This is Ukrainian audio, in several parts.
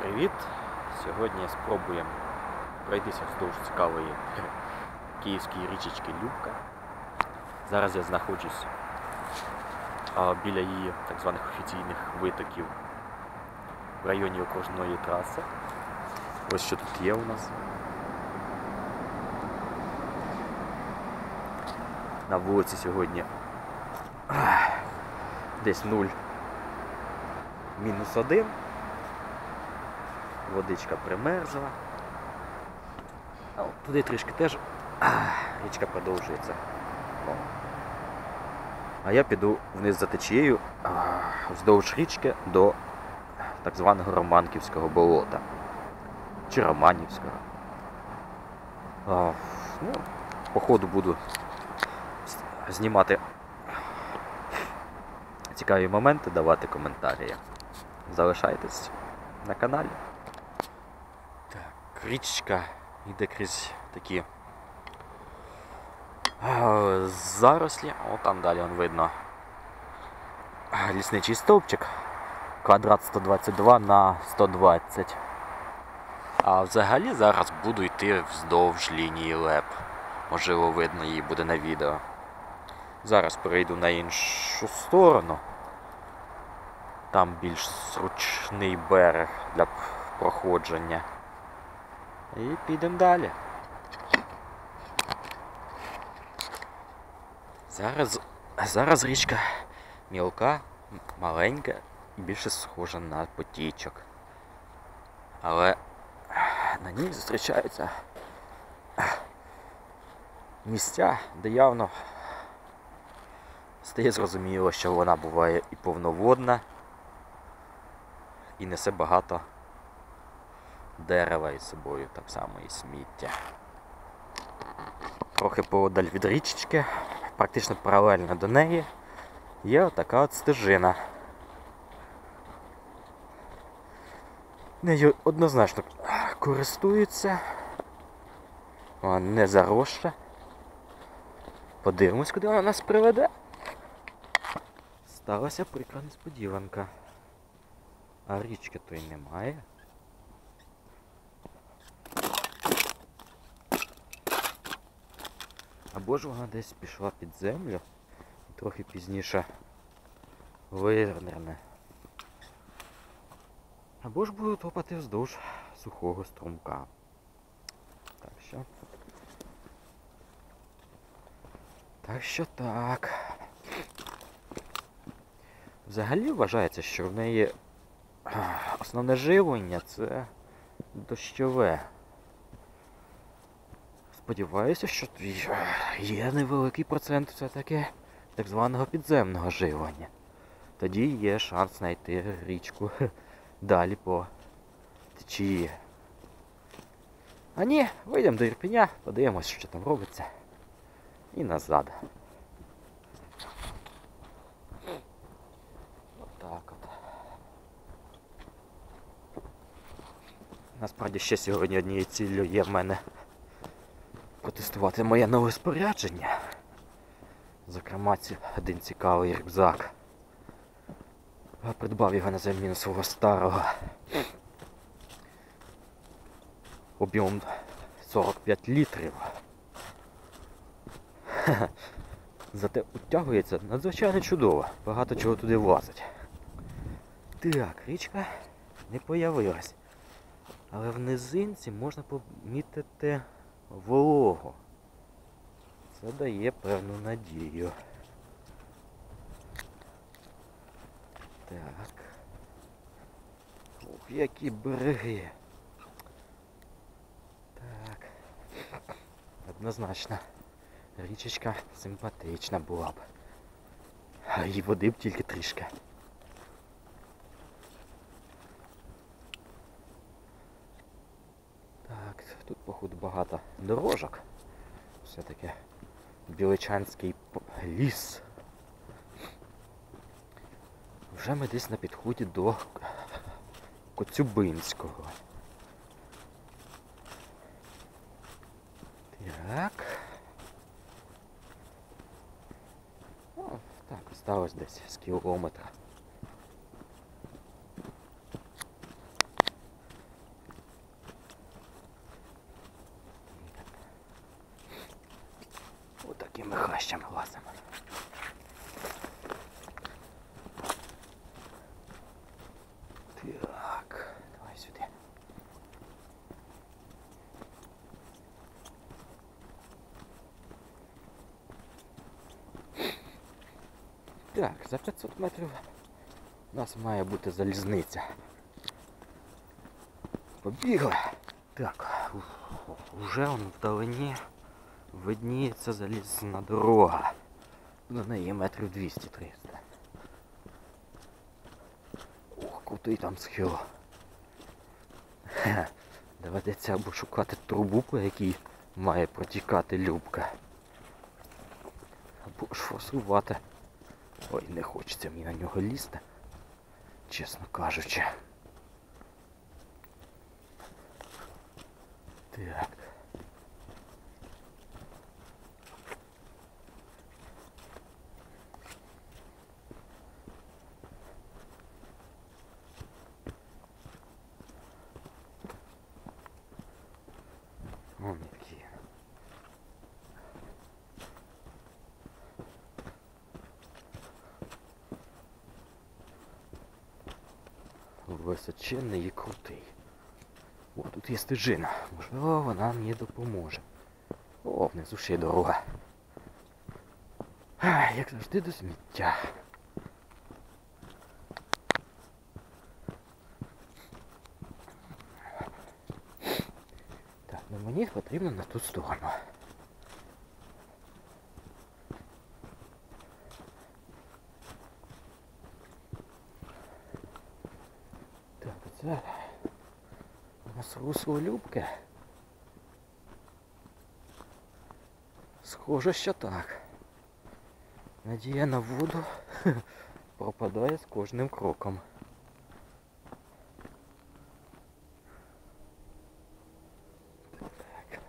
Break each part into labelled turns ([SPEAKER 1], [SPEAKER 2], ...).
[SPEAKER 1] Привіт! Сьогодні спробуємо пройтися вздовж цікавої київської річечки Любка. Зараз я знаходжусь біля її так званих офіційних витоків в районі окружної траси. Ось що тут є у нас. На вулиці сьогодні десь 0 мінус 1. Водичка примерзла. Туди трішки теж річка продовжується. А я піду вниз за течією вздовж річки до так званого Романківського болота. Чи Романівського. А, ну, по буду знімати цікаві моменти, давати коментарі. Залишайтесь на каналі. Річка йде крізь такі зарослі. О, там далі он видно лісничий стовпчик. Квадрат 122 на 120. А взагалі зараз буду йти вздовж лінії леп. Можливо, видно її буде на відео. Зараз перейду на іншу сторону. Там більш зручний берег для проходження. І підемо далі. Зараз, зараз річка мілка, маленька і більше схожа на потічок. Але на ній зустрічаються місця, де явно стає зрозуміло, що вона буває і повноводна, і несе багато дерева із собою, так само і сміття. Трохи поодаль від річечки, практично паралельно до неї, є отака от стежина. Нею однозначно користуються. Вона не заросша. Подивимось, куди вона нас приведе. Сталася прикра несподіванка. А річки то й немає. Або ж вона десь пішла під землю і трохи пізніше виверне. Або ж буду топати вздовж сухого струмка. Так що. Так що так. Взагалі вважається, що в неї основне живлення це дощове. Сподіваюся, що є невеликий процент все-таки так званого підземного живлення. Тоді є шанс знайти річку далі по течії. А ні, вийдемо до Ірпеня, подивимось, що там робиться. І назад. Отак от. Насправді ще сьогодні однією ціллю є в мене протестувати моє нове спорядження. Зокрема, один цікавий рюкзак. Я Придбав його на заміну свого старого. Об'єм 45 літрів. Зате утягується надзвичайно чудово. Багато чого туди влазить. Так, річка не появилась. Але в низинці можна помітити вологу. Це дає певну надію. Так. Ух, які береги. Так. Однозначно. Річечка симпатична була б. А їй води б тільки трішки. Так, тут, багато дорожок. Все-таки Біличанський ліс. Вже ми десь на підході до Коцюбинського. Так. О, так, осталось десь з кілометра. Так, давай сюди. Так, за 500 метрів у нас має бути залізниця. Побігли. Так, вже вдалині видніється залізна дорога. На неї метрів 200-300. Ох, крутий там схил. Доведеться або шукати трубу, по якій має протікати любка. Або ж форсувати. Ой, не хочеться мені на нього лізти, чесно кажучи. Так. Вон які. Височенний і крутий. О, тут є стежина. Можливо, вона мені допоможе. О, внизу ще й дорога. Ай, як завжди до сміття. Так, ну мені потрібно на ту сторону. У нас русло любке. Схоже, що так. Надія на воду пропадає з кожним кроком. Так.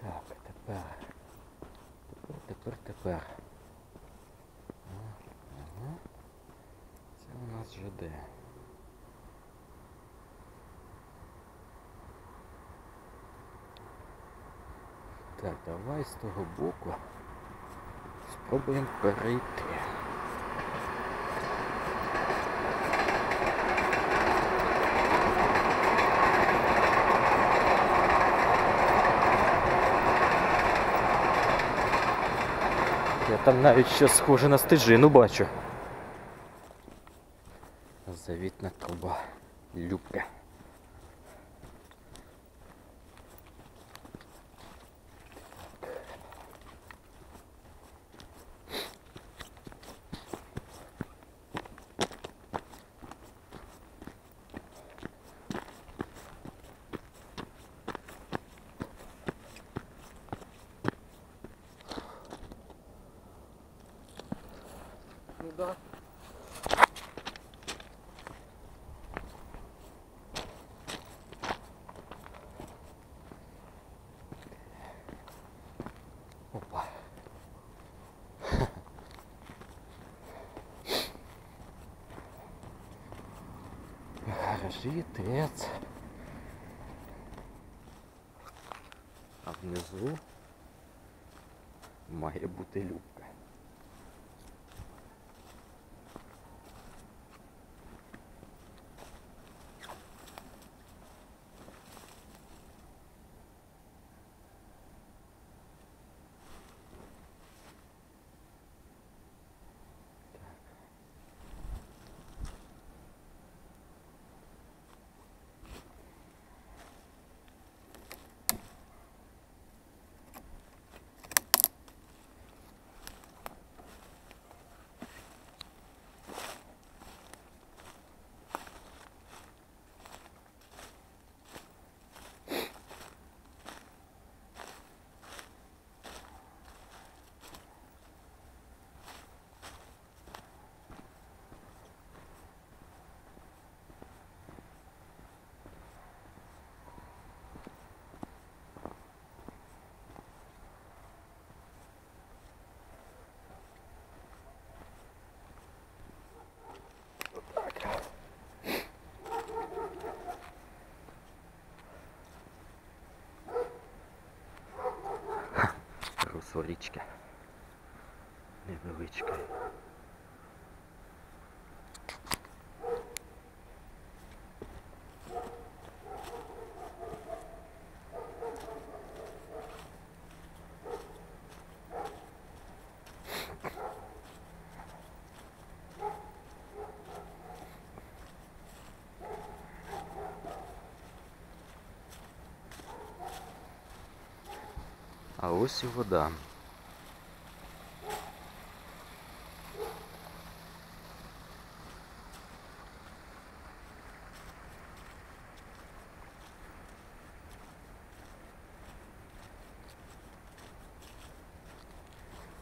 [SPEAKER 1] Так, тепер. Тепер, тепер, тепер. Ага. Це у нас ЖД. Так, давай з того боку спробуємо перейти. Я там навіть щось схоже на стежину бачу. Завітна труба. Любка. ТЕЦ. А внизу має бути любка. Русло річки. А ось і вода.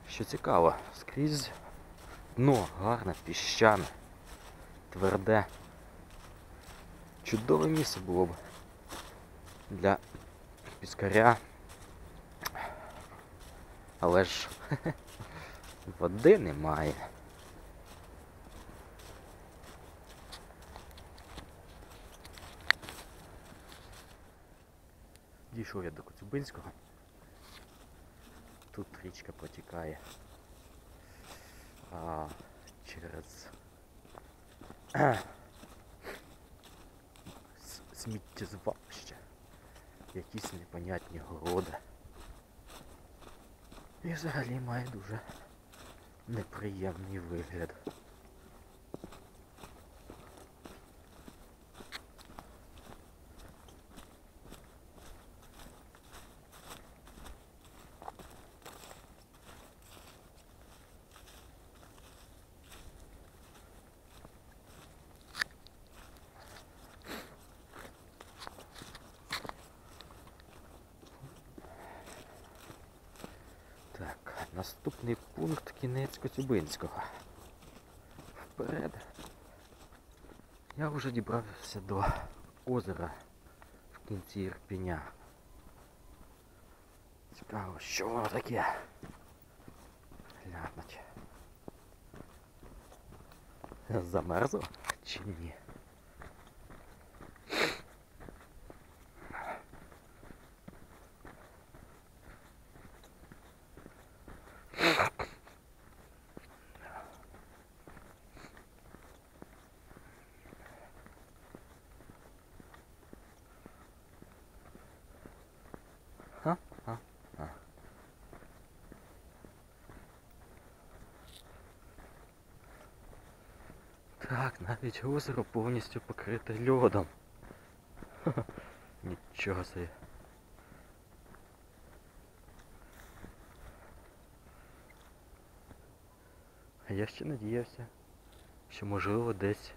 [SPEAKER 1] Що цікаво, скрізь дно гарне, піщане, тверде. Чудове місце було б для піскаря. Але ж води немає. Дійшов я до Коцюбинського. Тут річка протікає а, через сміттєзвалище. Якісь непонятні городи. І взагалі має дуже неприємний вигляд. Кінець Коцюбинського. Вперед. Я вже дібрався до озера в кінці Ірпіня. Цікаво, що воно таке? Глянуть. Замерзло чи ні? Так, навіть озеро повністю покрите льодом. Нічого собі. А я ще надіявся, що можливо десь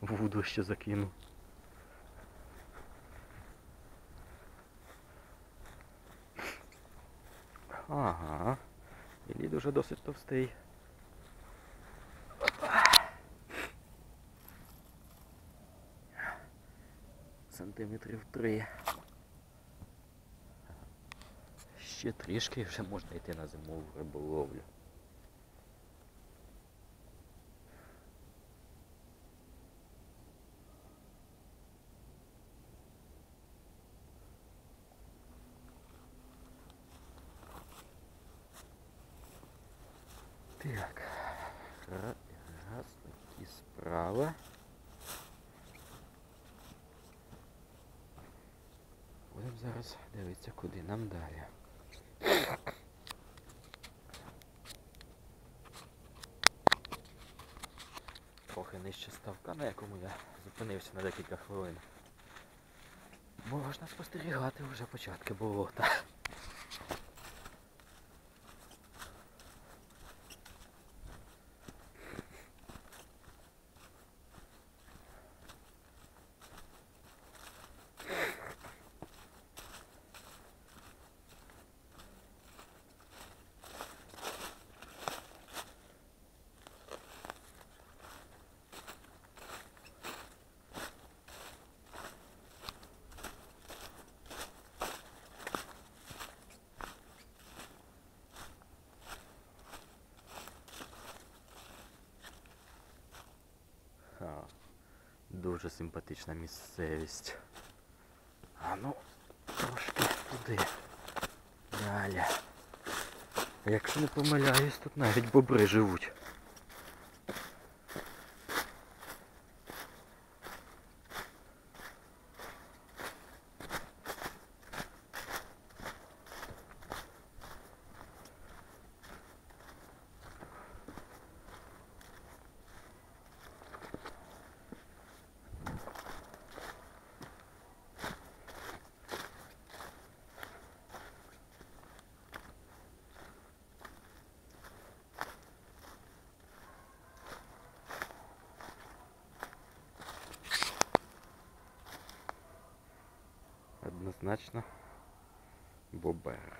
[SPEAKER 1] воду ще закину. Ага. І лід уже досить товстий. Сантиметрів три. Ще трішки вже можна йти на зимову риболовлю. Куди нам далі. Трохи нижче ставка, на якому я зупинився на декілька хвилин. Можна спостерігати вже початки болота. Дуже симпатична місцевість. А ну, трошки туди. Далі. Якщо не помиляюсь, тут навіть бобри живуть. Однозначно бобер.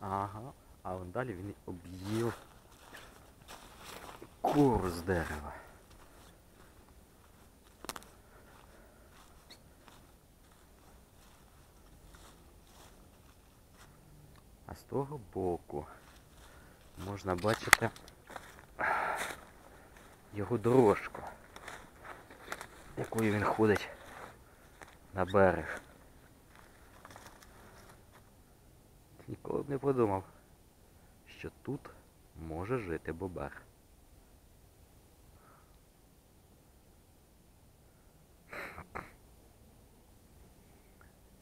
[SPEAKER 1] Ага, а вон далі він об'їв кору з дерева. А з того боку можна бачити його дорожку, якою він ходить на берег. Ніколи б не подумав, що тут може жити бобер.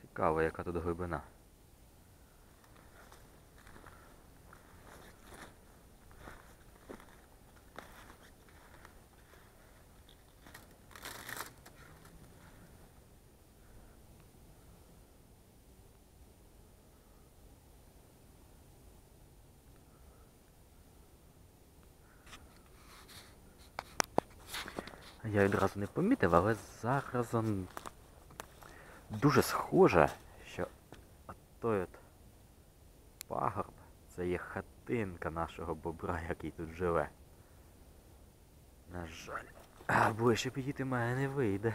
[SPEAKER 1] Цікаво, яка тут глибина. Я відразу не помітив, але зараз он дуже схоже, що той от пагорб це є хатинка нашого бобра, який тут живе. На жаль. А ближче підійти мене не вийде.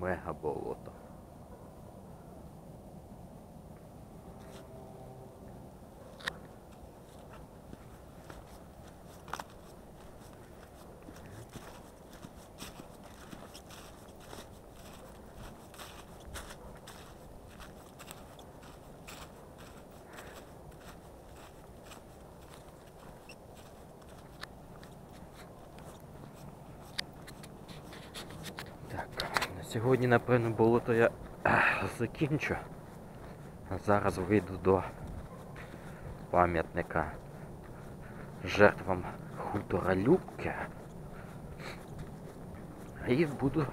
[SPEAKER 1] Мега болото. Так, на сьогодні, напевно, болото я закінчу. А зараз вийду до пам'ятника жертвам хутора Любки. І буду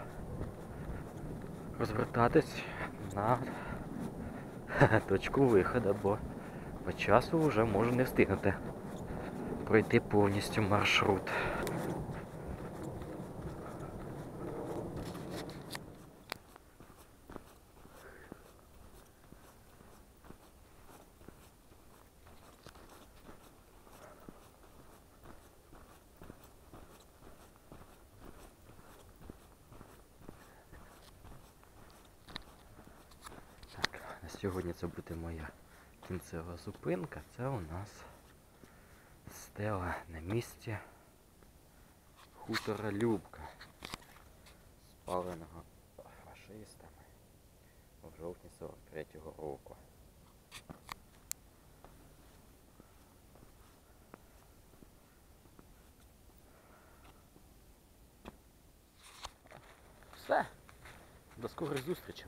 [SPEAKER 1] розвертатись на точку виходу, бо по часу вже можу не встигнути пройти повністю маршрут. Так, на сьогодні це буде моя кінцева зупинка. Це у нас стела на місці хутора Любка, спаленого фашистами в жовтні 43-го року. Все. До скорих зустрічей.